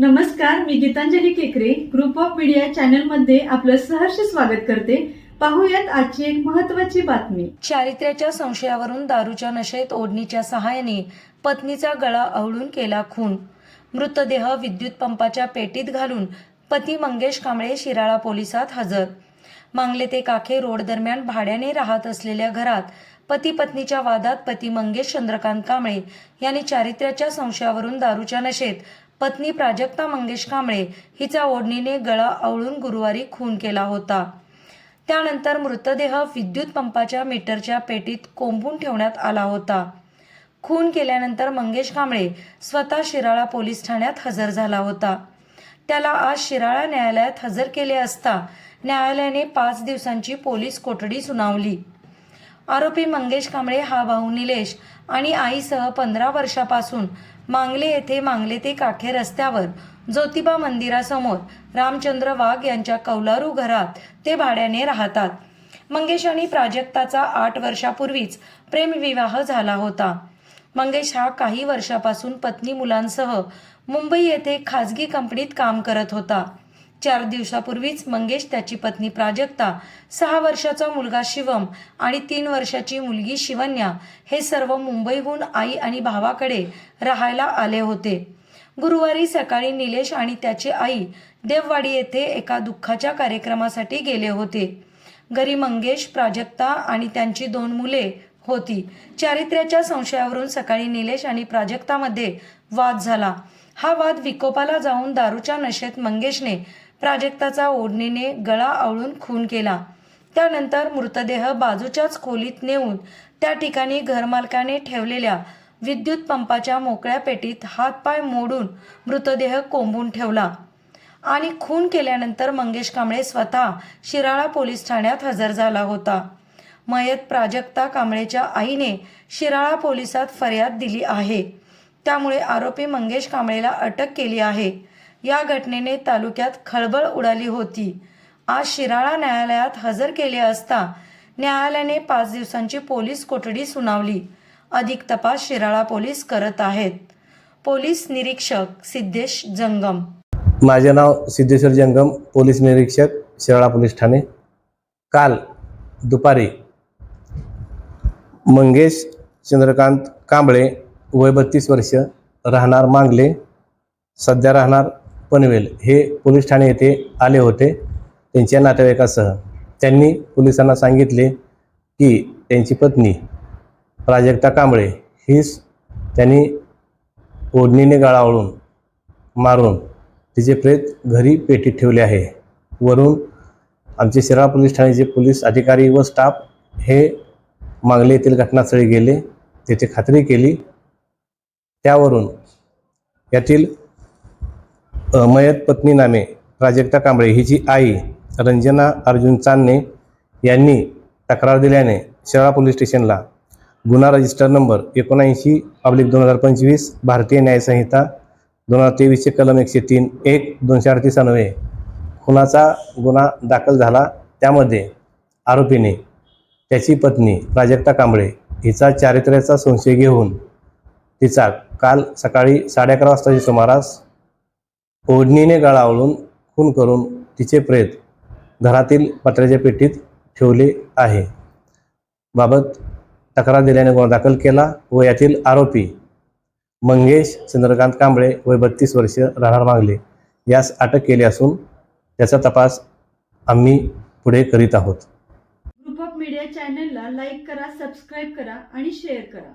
नमस्कार मी गीतांजली केकरे. Group of media चॅनलमध्ये आपलं सहर्ष स्वागत करते. पाहूयात आजची एक महत्वाची बातमी. चारित्र्याच्या संशयावरून दारूच्या नशेत ओढणीच्या सहाय्याने पत्नीचा गळा आवळून केला खून. मृतदेह विद्युत पंपाच्या पेटीत घालून पती मंगेश कांबळे शिराळा पोलिसात हजर. मांगले ते काखे रोड दरम्यान भाड्याने राहत असलेल्या घरात पती पत्नीच्या वादात पती मंगेश चंद्रकांत कांबळे यांनी चारित्र्याच्या संशयावरून दारूच्या नशेत पत्नी प्राजक्ता मंगेश कांबळे हिचा ओढणीने गळा आवळून गुरुवारी खून केला होता. त्यानंतर मृतदेह विद्युत पंपाच्या मीटरच्या पेटीत कोंबून ठेवण्यात आला होता. खून केल्यानंतर मंगेश कांबळे स्वतः शिराळा पोलीस ठाण्यात हजर झाला होता. त्याला आज शिराळा न्यायालयात हजर केले असता न्यायालयाने पाच दिवसांची पोलीस कोठडी सुनावली. आरोपी मंगेश कांबळे हा भाऊ निलेश आणि आईसह पंधरा वर्षापासून मांगले येथे मांगले ते काखे रस्त्यावर ज्योतिबा मंदिरासमोर रामचंद्र वाघ यांच्या कौलारू घरात ते भाड्याने राहतात. मंगेश आणि प्राजक्ताचा आठ वर्षापूर्वीच प्रेमविवाह झाला होता. मंगेश हा काही वर्षापासून पत्नी मुलांसह मुंबई येथे खाजगी कंपनीत काम करत होता. चार दिवसापूर्वीच मंगेश त्याची पत्नी प्राजक्ता सहा वर्षाचा मुलगा शिवम आणि तीन वर्षाची मुलगी शिवन्या हे सर्व मुंबईहून आई आणि भावाकडे राहायला आले होते. गुरुवारी सकाळी निलेश आणि त्याची आई देववाडी येथे एका दुःखाच्या कार्यक्रमासाठी गेले होते. घरी मंगेश प्राजक्ता आणि त्यांची दोन मुले होती. चारित्र्याच्या संशयावरून सकाळी निलेश आणि प्राजक्तामध्ये वाद झाला. हा वाद विकोपाला जाऊन दारूच्या नशेत मंगेशने प्राजक्ताचा ओढणीने गळा आवळून खून केला. त्यानंतर मृतदेह बाजूच्याच खोलीत नेऊन त्या ठिकाणी घरमालकाने ठेवलेल्या विद्युत पंपाच्या मोकळ्या पेटीत हातपाय मोडून मृतदेह कोंबून ठेवला आणि खून केल्यानंतर मंगेश कांबळे स्वतः शिराळा पोलीस ठाण्यात हजर झाला होता. मयत प्राजक्ता कांबळेच्या आईने शिराळा पोलिसात फर्याद दिली आहे. त्यामुळे आरोपी मंगेश कांबळेला अटक केली आहे. या घटनेने तालुक्यात खळबळ उडाली होती. आज शिराळा न्यायालयात हजर केले असता न्यायालयाने पाच दिवसांची पोलीस कोठडी सुनावली. अधिक तपास शिराळा पोलीस करत आहेत. पोलीस निरीक्षक सिद्धेश जंगम. माझे नाव सिद्धेश्वर जंगम पोलीस निरीक्षक शिराळा पोलीस ठाणे. काल दुपारी मंगेश चंद्रकांत कांबळे वय बत्तीस वर्ष राहणार मांगले सध्या राहणार पनवेल. हे पोलीस ठाणे येथे आले होते त्यांच्या नातेवाईकासह. त्यांनी पोलिसांना सांगितले की त्यांची पत्नी प्राजक्ता कांबळे हीच त्यांनी ओढणीने गाळावळून मारून तिचे प्रेत घरी पेटीत ठेवले आहे. वरून आमचे शिराळा पोलीस ठाण्याचे पोलीस अधिकारी व स्टाफ हे मागले येथील घटनास्थळी गेले. तेथे खात्री केली त्यावरून यातील मयत पत्नी नामे प्राजक्ता कांबळे हिची आई रंजना अर्जुन चांदणे यांनी तक्रार दिल्याने शेळा पोलीस स्टेशनला गुन्हा रजिस्टर नंबर एकोणऐंशी पब्लिक दोन हजार पंचवीस भारतीय न्यायसंहिता दोन हजार तेवीसचे कलम एकशे तीन एक दोनशे अडतीस अन्वये खुनाचा गुन्हा दाखल झाला. त्यामध्ये आरोपीने त्याची पत्नी प्राजक्ता कांबळे हिचा चारित्र्याचा संशय घेऊन तिचा काल सकाळी साडे अकरा वाजताच्या सुमारास ओढणीने गळावळून खून करून तिचे प्रेत घरातील पत्र्याच्या पेटीत ठेवले आहे. बाबत तक्रार दिल्याने गुन्हा दाखल केला व यातील आरोपी मंगेश चंद्रकांत कांबळे वय बत्तीस वर्ष राहणार मागले. यास अटक केली असून त्याचा तपास आम्ही पुढे करीत आहोत. ग्रुप ऑफ मीडिया चॅनलला लाईक करा सबस्क्राईब करा आणि शेअर करा.